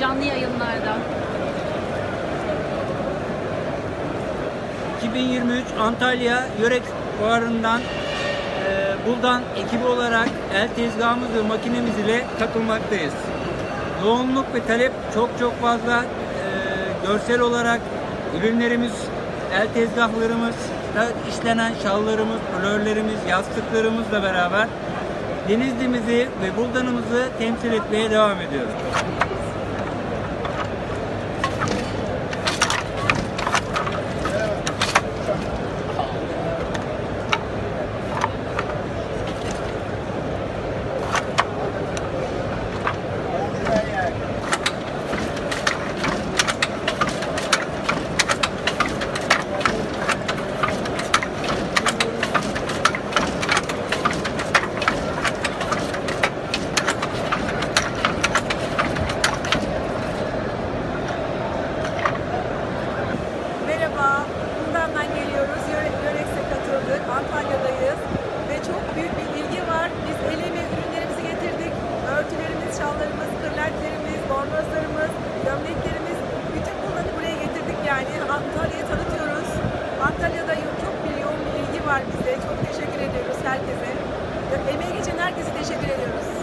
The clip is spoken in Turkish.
canlı yayınlarda. 2023 Antalya Yörek Fuarı'ndan e, Buldan ekibi olarak el tezgahımız ve makinemiz ile katılmaktayız. Yoğunluk ve talep çok çok fazla. E, görsel olarak ürünlerimiz, el tezgahlarımız, işlenen şallarımız, flörlerimiz, yastıklarımızla beraber Denizli'mizi ve Buldan'ımızı temsil etmeye devam ediyoruz. Antalya'dayız ve çok büyük bir ilgi var. Biz el ürünlerimizi getirdik. Örtülerimiz, şallarımız, kırlentlerimiz, bornozlarımız, gömleklerimiz. Bütün bunları buraya getirdik yani. Antalya'yı tanıtıyoruz. Antalya'da çok bir yoğun bir ilgi var bize. Çok teşekkür ediyoruz herkese. Emeği geçen herkese teşekkür ediyoruz.